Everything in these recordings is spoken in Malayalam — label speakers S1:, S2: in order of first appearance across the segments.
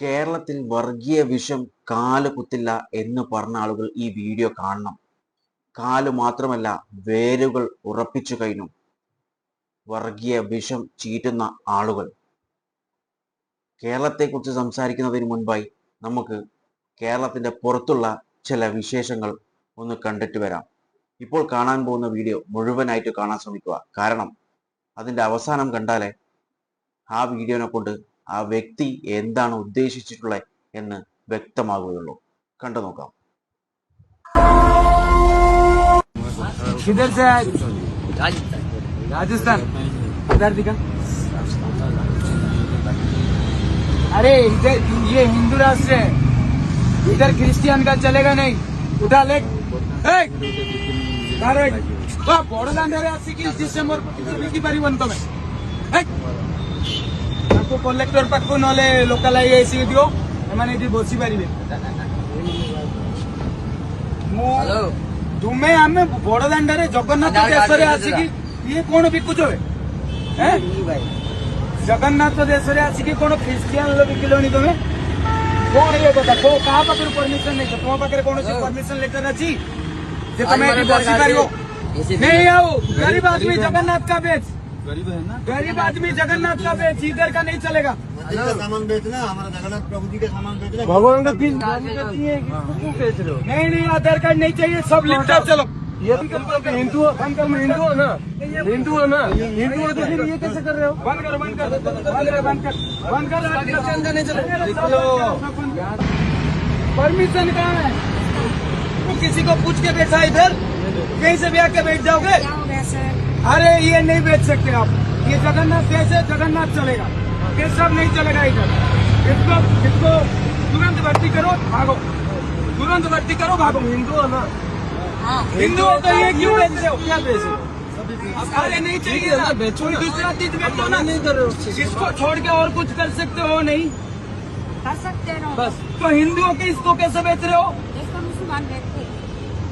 S1: കേരളത്തിൽ വർഗീയ വിഷം കാൽ കുത്തില്ല എന്ന് പറഞ്ഞ ആളുകൾ ഈ വീഡിയോ കാണണം. കാൽ മാത്രമല്ല വേരുകൾ ഉറപ്പിച്ചു കഴിഞ്ഞു. വർഗീയ വിഷം ചീറ്റുന്ന ആളുകൾ. കേരളത്തെക്കുറിച്ച് സംസാരിക്കുന്നതിന് മുൻപായി നമുക്ക് കേരളത്തിന്റെ പുറത്തുള്ള ചില വിശേഷങ്ങൾ ഒന്ന് കണ്ടിട്ട് വരാം. ഇപ്പോൾ കാണാൻ പോകുന്ന വീഡിയോ മുഴുവനായിട്ട് കാണാൻ ശ്രമിക്കുക. കാരണം അതിന്റെ അവസാനം കണ്ടാലേ ആ വീഡിയോനെ കൊണ്ട് ആ വ്യക്തി എന്താണ് ഉദ്ദേശിച്ചിട്ടുള്ളത് എന്ന് വ്യക്തമാകുകയുള്ളൂ. കണ്ടു നോക്കാം.
S2: രാജസ്ഥാൻ. अरे इधर ये हिंदू राष्ट्र इधर क्रिश्चियन का चलेगा नहीं उठा ले ପଚିଶ ବିକି ପାରିବନି ତମେ ହେକ୍। ତାକୁ କଲେକ୍ଟର ପାଖକୁ ନହେଲେ ଲୋକାଲ ଆଇ ଆସିକି ଦିଅ ଏମାନେ ଏଠି ବସି ପାରିବେ ମୁଁ ତୁମେ ଆମେ ବଡଦାଣ୍ଡରେ ଜଗନ୍ନାଥ ଦେଶରେ ଆସିକି ଇଏ କଣ ବିକୁଛ ବେ? ହେଁ? ଜଗନ୍ନାଥ ଦେଶରେ ଆସିକି କଣ ଖ୍ରୀଷ୍ଟିଆନ ବିକିଲଣି ତମେ କଣ ଇଏ କଥା କୋଉ କାହା ପାଖରୁ ପରମିଶନ ନେଇଛ ତୁମ ପାଖରେ କୌଣସି ପରମିଶନ ଲେଟର ଅଛି ଯେ ତମେ ଏଠି ବସିପାରିବ नहीं आओ गरीब आदमी जगन्नाथ का बेच
S3: गरीब है ना?
S2: गरीब आदमी जगन्नाथ का बेच इधर का नहीं चलेगा।
S3: मंदिर का सामान बेचना हमारा जगन्नाथ प्रभु जी का सामान बेचना।
S2: भगवान का किस बेच रहे हो? नहीं नहीं आधार कार्ड नहीं चाहिए सब लिखता चलो। ये हिंदू बंद कर हिंदू हो ना? हिंदू हो ना? हिंदू हो तो फिर ये कैसे कर रहे हो? बंद कर बंद कर बंद कर बंद कर बंद कर। नहीं चलो। परमिशन कहाँ है? तू किसी को पूछ के बैठा इधर? कहीं से भी आके बैठ जाओगे?
S4: क्या हो गया सर।
S2: अरे ये नहीं बेच सकते आप। ये जगन्नाथ देश है जगन्नाथ चलेगा। ये सब नहीं चलेगा इधर। इसको इसको तुरंत भर्ती करो भागो। तुरंत भर्ती करो भागो। हिंदू हो ना
S4: हाँ।
S2: हिंदू हो तो ये क्यों बेच रहे हो? क्या बेच। अरे नहीं चाहिए ना। कोई दूसरा चीज़ बेचो ना। नहीं कर रहे हो इसको छोड़ के और कुछ कर सकते हो नहीं।
S4: कर सकते हो
S2: बस। तो हिंदुओं के इसको कैसे बेच रहे हो?
S4: इसको मुसलमान देखते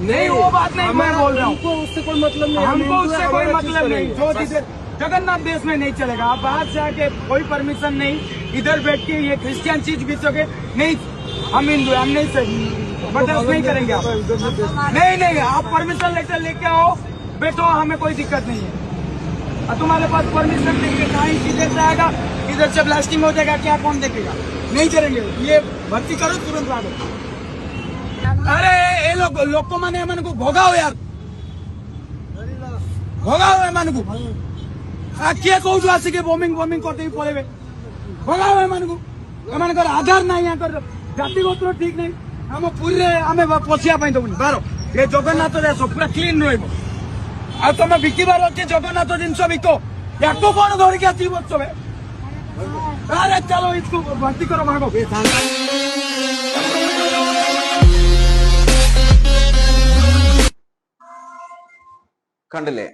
S2: नहीं वो बात नहीं मैं बोल रहा हूँ। उससे कोई मतलब नहीं हमको उससे कोई मतलब नहीं। जो इधर जगन्नाथ देश में नहीं चलेगा। आप बाहर से आके कोई परमिशन नहीं। इधर बैठ के ये क्रिश्चियन चीज़ बेचोगे। नहीं हम हिंदू हम नहीं सही। बर्दाश्त नहीं करेंगे आप। नहीं नहीं आप परमिशन लेटर लेके आओ। बैठो हमें कोई दिक्कत नहीं है। और तुम्हारे पास परमिशन लेके कहीं किधर से आएगा? इधर से ब्लास्टिंग हो जाएगा क्या कौन देखेगा? नहीं करेंगे। ये भर्ती करो तुरंत भागो અરે એ લોકો ଲୋକମାନେ ଏମାନଙ୍କୁ ଭଗାଓ ୟାର ଭଗାଓ ଏମାନଙ୍କୁ ଆ କିଏ କହୁଛୁ ଆସିକି ବୋମିଂ ବୋମିଂ କରିଦେଇକି ପଳେଇବେ ଭଗାଓ ଏମାନଙ୍କୁ ଏମାନଙ୍କର ଆଧାର ନାହିଁ ୟାଙ୍କର ଜାତି ଗୋତ୍ର ଠିକ ନାହିଁ ଆମ ପୁରୀରେ ଆମେ ପଶିବା ପାଇଁ ଦେବୁନି ବାର ଏ ଜଗନ୍ନାଥ ଦେଶ ପୁରା କ୍ଲିନ ରହିବ ଆଉ ତମେ ବିକିବାର ଅଛି ଜଗନ୍ନାଥ ଜିନିଷ ବିକ ୟାକୁ କଣ ଧରିକି ଆସିକି ବସୁଛ ଆରେ ଚାଲ ଇସ୍କୁ ଭର୍ତ୍ତି କର ଭାଗ
S1: കണ്ടില്ലേ?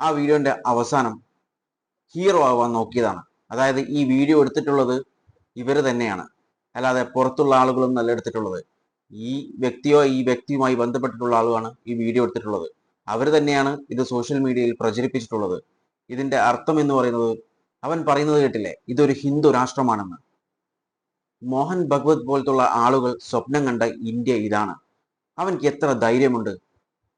S1: ആ വീഡിയോന്റെ അവസാനം ഹീറോ ആവാൻ നോക്കിയതാണ്. അതായത് ഈ വീഡിയോ എടുത്തിട്ടുള്ളത് ഇവർ തന്നെയാണ്. അല്ലാതെ പുറത്തുള്ള ആളുകളൊന്നും അല്ല എടുത്തിട്ടുള്ളത്. ഈ വ്യക്തിയോ ഈ വ്യക്തിയുമായി ബന്ധപ്പെട്ടിട്ടുള്ള ആളുമാണ് ഈ വീഡിയോ എടുത്തിട്ടുള്ളത്. അവർ തന്നെയാണ് ഇത് സോഷ്യൽ മീഡിയയിൽ പ്രചരിപ്പിച്ചിട്ടുള്ളത്. ഇതിന്റെ അർത്ഥം എന്ന് പറയുന്നത് അവൻ പറയുന്നത് കേട്ടില്ലേ? ഇതൊരു ഹിന്ദു രാഷ്ട്രമാണെന്ന്. മോഹൻ ഭഗവത് പോലത്തുള്ള ആളുകൾ സ്വപ്നം കണ്ട ഇന്ത്യ ഇതാണ്. അവൻക്ക് എത്ര ധൈര്യമുണ്ട്?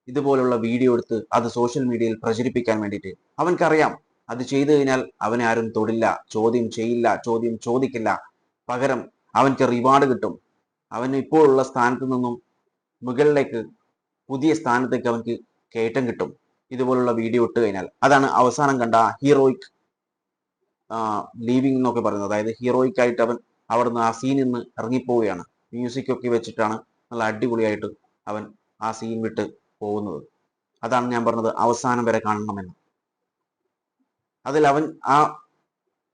S1: ഇതുപോലുള്ള വീഡിയോ എടുത്ത് അത് സോഷ്യൽ മീഡിയയിൽ പ്രചരിപ്പിക്കാൻ വേണ്ടിയിട്ട് അവൻക്കറിയാം. അത് ചെയ്തു കഴിഞ്ഞാൽ അവനെ ആരും തൊടില്ല ചോദ്യം ചെയ്യില്ല ചോദ്യം ചോദിക്കില്ല. പകരം അവൻക്ക് റിവാർഡ് കിട്ടും. അവന് ഇപ്പോഴുള്ള സ്ഥാനത്ത് നിന്നും മുകളിലേക്ക് പുതിയ സ്ഥാനത്തേക്ക് അവൻക്ക് കയറ്റം കിട്ടും. ഇതുപോലുള്ള വീഡിയോ ഇട്ട് കഴിഞ്ഞാൽ. അതാണ് അവസാനം കണ്ട ഹീറോയിക് ലീവിംഗ് എന്നൊക്കെ പറയുന്നത്. അതായത് ഹീറോയിക് ആയിട്ട് അവൻ അവിടുന്ന് ആ സീനിൽ നിന്ന് ഇറങ്ങിപ്പോവുകയാണ്. മ്യൂസിക് ഒക്കെ വെച്ചിട്ടാണ് നല്ല അടിപൊളിയായിട്ട് അവൻ ആ സീൻ വിട്ട് പോകുന്നത്. അതാണ് ഞാൻ പറഞ്ഞത് അവസാനം വരെ കാണണമെന്ന്. അതിൽ അവൻ ആ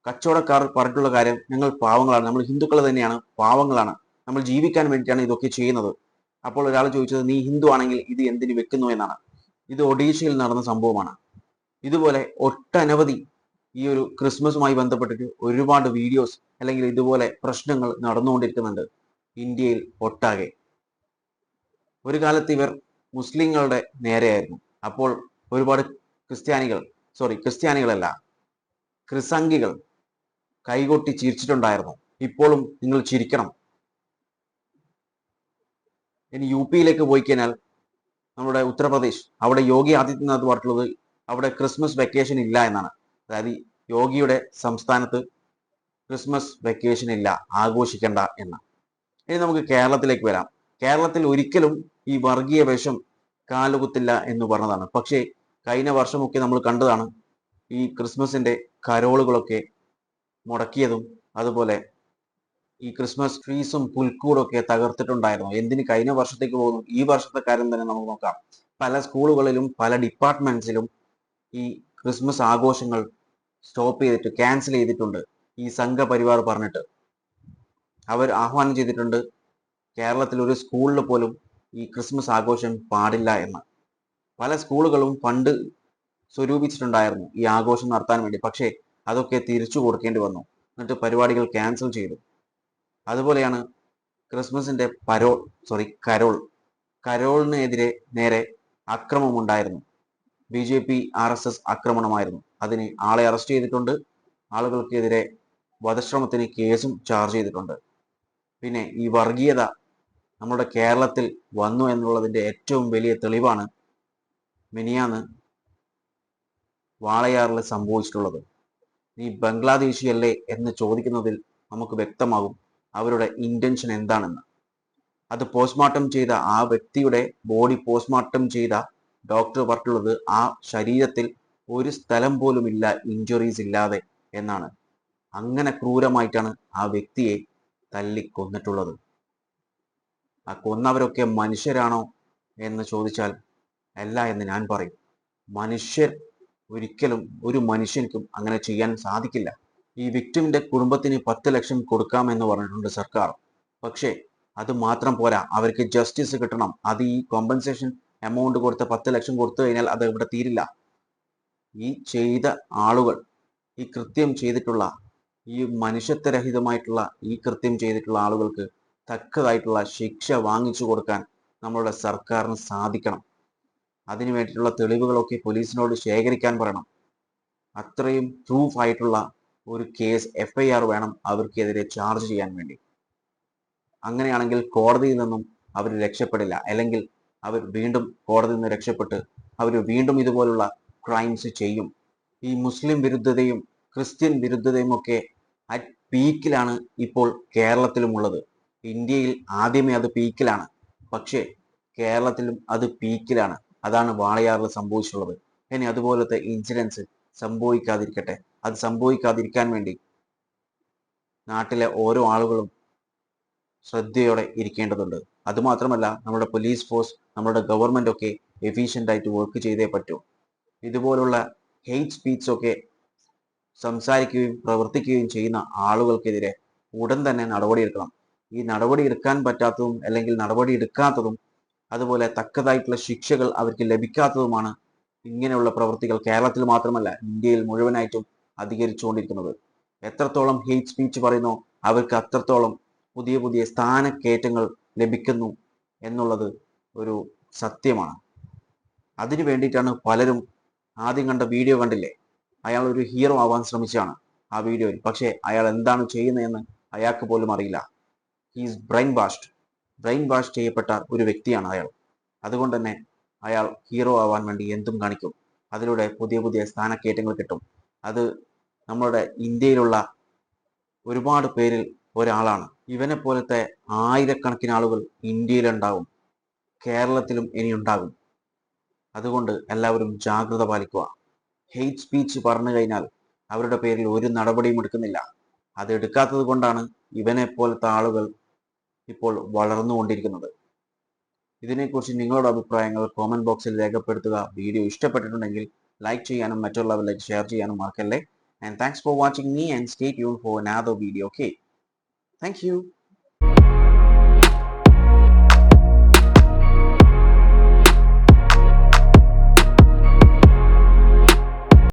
S1: കച്ചവടക്കാർ പറഞ്ഞിട്ടുള്ള കാര്യം ഞങ്ങൾ പാവങ്ങളാണ്. നമ്മൾ ഹിന്ദുക്കൾ തന്നെയാണ് പാവങ്ങളാണ്. നമ്മൾ ജീവിക്കാൻ വേണ്ടിയിട്ടാണ് ഇതൊക്കെ ചെയ്യുന്നത്. അപ്പോൾ ഒരാൾ ചോദിച്ചത് നീ ഹിന്ദു ആണെങ്കിൽ ഇത് എന്തിന് വെക്കുന്നു? എന്നാണ്. ഇത് ഒഡീഷയിൽ നടന്ന സംഭവമാണ്. ഇതുപോലെ ഒട്ടനവധി ഈ ഒരു ക്രിസ്മസുമായി ബന്ധപ്പെട്ടിട്ട് ഒരുപാട് വീഡിയോസ് അല്ലെങ്കിൽ ഇതുപോലെ പ്രശ്നങ്ങൾ നടന്നുകൊണ്ടിരിക്കുന്നുണ്ട് ഇന്ത്യയിൽ ഒട്ടാകെ. ഒരു കാലത്ത് ഇവർ മുസ്ലിങ്ങളുടെ നേരെയായിരുന്നു. അപ്പോൾ ഒരുപാട് ക്രിസ്ത്യാനികൾ സോറി ക്രിസ്ത്യാനികളല്ല ക്രിസംഗികൾ കൈകൊട്ടി ചിരിച്ചിട്ടുണ്ടായിരുന്നു. ഇപ്പോഴും നിങ്ങൾ ചിരിക്കണം. ഇനി യു പിയിലേക്ക് പോയി കഴിഞ്ഞാൽ നമ്മുടെ ഉത്തർപ്രദേശ് അവിടെ യോഗി ആദിത്യനാഥ് പറഞ്ഞിട്ടുള്ളത് അവിടെ ക്രിസ്മസ് വെക്കേഷൻ ഇല്ല എന്നാണ്. അതായത് യോഗിയുടെ സംസ്ഥാനത്ത് ക്രിസ്മസ് വെക്കേഷൻ ഇല്ല ആഘോഷിക്കേണ്ട എന്ന് ഇനി നമുക്ക് കേരളത്തിലേക്ക് വരാം. കേരളത്തിൽ ഒരിക്കലും ഈ വർഗീയ വേഷം കാലുകുത്തില്ല എന്ന് പറഞ്ഞതാണ്. പക്ഷേ കഴിഞ്ഞ വർഷമൊക്കെ നമ്മൾ കണ്ടതാണ് ഈ ക്രിസ്മസിന്റെ കരോളുകളൊക്കെ മുടക്കിയതും അതുപോലെ ഈ ക്രിസ്മസ് ട്രീസും പുൽക്കൂടൊക്കെ തകർത്തിട്ടുണ്ടായിരുന്നു. എന്തിന് കഴിഞ്ഞ വർഷത്തേക്ക് പോകുന്നു? ഈ വർഷത്തെ കാര്യം തന്നെ നമുക്ക് നോക്കാം. പല സ്കൂളുകളിലും പല ഡിപ്പാർട്ട്മെന്റ്സിലും ഈ ക്രിസ്മസ് ആഘോഷങ്ങൾ സ്റ്റോപ്പ് ചെയ്തിട്ട് ക്യാൻസൽ ചെയ്തിട്ടുണ്ട് ഈ സംഘപരിവാർ പറഞ്ഞിട്ട്. അവർ ആഹ്വാനം ചെയ്തിട്ടുണ്ട് കേരളത്തിൽ ഒരു സ്കൂളിൽ പോലും ഈ ക്രിസ്മസ് ആഘോഷം പാടില്ല എന്ന്. പല സ്കൂളുകളും പണ്ട് സ്വരൂപിച്ചിട്ടുണ്ടായിരുന്നു ഈ ആഘോഷം നടത്താൻ വേണ്ടി. പക്ഷേ അതൊക്കെ തിരിച്ചു കൊടുക്കേണ്ടി വന്നു. എന്നിട്ട് പരിപാടികൾ ക്യാൻസൽ ചെയ്തു. അതുപോലെയാണ് ക്രിസ്മസിന്റെ പരോൾ സോറി കരോൾ. കരോളിനെതിരെ നേരെ അക്രമമുണ്ടായിരുന്നു. B J P R S S ആക്രമണമായിരുന്നു. അതിന് ആളെ അറസ്റ്റ് ചെയ്തിട്ടുണ്ട്. ആളുകൾക്കെതിരെ വധശ്രമത്തിന് കേസും ചാർജ് ചെയ്തിട്ടുണ്ട്. പിന്നെ ഈ വർഗീയത നമ്മുടെ കേരളത്തിൽ വന്നു എന്നുള്ളതിന്റെ ഏറ്റവും വലിയ തെളിവാണ് മിനിയാന്ന് വാളയാറിൽ സംഭവിച്ചിട്ടുള്ളത്. നീ ബംഗ്ലാദേശിയല്ലേ എന്ന് ചോദിക്കുന്നതിൽ നമുക്ക് വ്യക്തമാകും അവരുടെ ഇന്റൻഷൻ എന്താണെന്ന്. അത് പോസ്റ്റ്മോർട്ടം ചെയ്ത ആ വ്യക്തിയുടെ ബോഡി പോസ്റ്റ്മോർട്ടം ചെയ്ത ഡോക്ടർ പറഞ്ഞിട്ടുള്ളത് ആ ശരീരത്തിൽ ഒരു സ്ഥലം പോലും ഇല്ല ഇഞ്ചുറീസ് ഇല്ലാതെ എന്നാണ്. അങ്ങനെ ക്രൂരമായിട്ടാണ് ആ വ്യക്തിയെ തല്ലി കൊന്നിട്ടുള്ളത് ആ കൊന്നവരൊക്കെ മനുഷ്യരാണോ എന്ന് ചോദിച്ചാൽ അല്ല എന്ന് ഞാൻ പറയും. മനുഷ്യർ ഒരിക്കലും ഒരു മനുഷ്യനിക്കും അങ്ങനെ ചെയ്യാൻ സാധിക്കില്ല. ഈ വിക്ടിമിന്റെ കുടുംബത്തിന് പത്ത് ലക്ഷം കൊടുക്കാമെന്ന് പറഞ്ഞിട്ടുണ്ട് സർക്കാർ. പക്ഷേ അത് മാത്രം പോരാ. അവർക്ക് ജസ്റ്റിസ് കിട്ടണം. അത് ഈ കോമ്പൻസേഷൻ എമൗണ്ട് കൊടുത്ത് പത്ത് ലക്ഷം കൊടുത്തു കഴിഞ്ഞാൽ അത് ഇവിടെ തീരില്ല. ഈ ചെയ്ത ആളുകൾ ഈ കൃത്യം ചെയ്തിട്ടുള്ള ഈ മനുഷ്യത്വരഹിതമായിട്ടുള്ള ഈ കൃത്യം ചെയ്തിട്ടുള്ള ആളുകൾക്ക് തക്കതായിട്ടുള്ള ശിക്ഷ വാങ്ങിച്ചു കൊടുക്കാൻ നമ്മളുടെ സർക്കാരിന് സാധിക്കണം. അതിനു വേണ്ടിയിട്ടുള്ള തെളിവുകളൊക്കെ പോലീസിനോട് ശേഖരിക്കാൻ പറയണം. അത്രയും പ്രൂഫ് ആയിട്ടുള്ള ഒരു കേസ് എഫ്ഐആർ വേണം അവർക്കെതിരെ ചാർജ് ചെയ്യാൻ വേണ്ടി. അങ്ങനെയാണെങ്കിൽ കോടതിയിൽ നിന്നും അവർ രക്ഷപ്പെടില്ല. അല്ലെങ്കിൽ അവർ വീണ്ടും കോടതിയിൽ നിന്ന് രക്ഷപ്പെട്ട് അവർ വീണ്ടും ഇതുപോലുള്ള ക്രൈംസ് ചെയ്യും. ഈ മുസ്ലിം വിരുദ്ധതയും ക്രിസ്ത്യൻ വിരുദ്ധതയും ഒക്കെ അറ്റ് പീക്കിലാണ് ഇപ്പോൾ കേരളത്തിലും ഉള്ളത്. ഇന്ത്യയിൽ ആദ്യമേ അത് പീക്കിലാണ്. പക്ഷേ കേരളത്തിലും അത് പീക്കിലാണ്. അതാണ് വാളയാറിൽ സംഭവിച്ചിട്ടുള്ളത് ഇനി അതുപോലത്തെ ഇൻസിഡൻസ് സംഭവിക്കാതിരിക്കട്ടെ. അത് സംഭവിക്കാതിരിക്കാൻ വേണ്ടി നാട്ടിലെ ഓരോ ആളുകളും ശ്രദ്ധയോടെ ഇരിക്കേണ്ടതുണ്ട്. അതുമാത്രമല്ല നമ്മുടെ പോലീസ് ഫോഴ്സ് നമ്മുടെ ഗവൺമെന്റ് ഒക്കെ എഫീഷ്യന്റ് ആയിട്ട് വർക്ക് ചെയ്തേ പറ്റൂ. ഇതുപോലുള്ള ഹെയ്റ്റ് സ്പീച്ച് ഒക്കെ സംസാരിക്കുകയും പ്രവർത്തിക്കുകയും ചെയ്യുന്ന ആളുകൾക്കെതിരെ ഉടൻ തന്നെ നടപടിയെടുക്കണം. ഈ നടപടി എടുക്കാൻ പറ്റാത്തതും അല്ലെങ്കിൽ നടപടി എടുക്കാത്തതും അതുപോലെ തക്കതായിട്ടുള്ള ശിക്ഷകൾ അവർക്ക് ലഭിക്കാത്തതുമാണ് ഇങ്ങനെയുള്ള പ്രവൃത്തികൾ കേരളത്തിൽ മാത്രമല്ല ഇന്ത്യയിൽ മുഴുവനായിട്ടും അധികരിച്ചുകൊണ്ടിരിക്കുന്നത്. എത്രത്തോളം ഹെയ്റ്റ് സ്പീച്ച് പറയുന്നോ അവർക്ക് അത്രത്തോളം പുതിയ പുതിയ സ്ഥാനക്കയറ്റങ്ങൾ ലഭിക്കുന്നു എന്നുള്ളത് ഒരു സത്യമാണ്. അതിനു വേണ്ടിയിട്ടാണ് പലരും ആദ്യം കണ്ട വീഡിയോ കണ്ടില്ലേ? അയാൾ ഒരു ഹീറോ ആവാൻ ശ്രമിച്ചാണ് ആ വീഡിയോയിൽ. പക്ഷേ അയാൾ എന്താണ് ചെയ്യുന്നതെന്ന് അയാൾക്ക് പോലും അറിയില്ല. He's brain washed brain wash ചെയ്യപ്പെട്ട ഒരു വ്യക്തിയാണ് അയാൾ. അതുകൊണ്ട് തന്നെ അയാൾ ഹീറോ ആവാൻ വേണ്ടി എന്തും കാണിക്കും. അതിലൂടെ പുതിയ പുതിയ സ്ഥാനക്കയറ്റങ്ങൾ കിട്ടും. അത് നമ്മുടെ ഇന്ത്യയിലുള്ള ഒരുപാട് പേരിൽ ഒരാളാണ്. ഇവനെ പോലത്തെ ആയിരക്കണക്കിന് ആളുകൾ ഇന്ത്യയിലുണ്ടാവും. കേരളത്തിലും ഇനിയുണ്ടാകും. അതുകൊണ്ട് എല്ലാവരും ജാഗ്രത പാലിക്കുക. ഹെയ്റ്റ് സ്പീച്ച് പറഞ്ഞു കഴിഞ്ഞാൽ അവരുടെ പേരിൽ ഒരു നടപടിയും എടുക്കുന്നില്ല. അത് എടുക്കാത്തത് കൊണ്ടാണ് ഇവനെ പോലത്തെ ആളുകൾ ഇപ്പോൾ വളർന്നുകൊണ്ടിരിക്കുന്നത്. ഇതിനെക്കുറിച്ച് നിങ്ങളുടെ അഭിപ്രായങ്ങൾ കോമന്റ് ബോക്സിൽ രേഖപ്പെടുത്തുക. വീഡിയോ ഇഷ്ടപ്പെട്ടിട്ടുണ്ടെങ്കിൽ ലൈക്ക് ചെയ്യാനും മറ്റുള്ളവരിലേക്ക് ഷെയർ ചെയ്യാനും മറക്കല്ലേ. And thanks for watching me and stay tune for another video okay thank you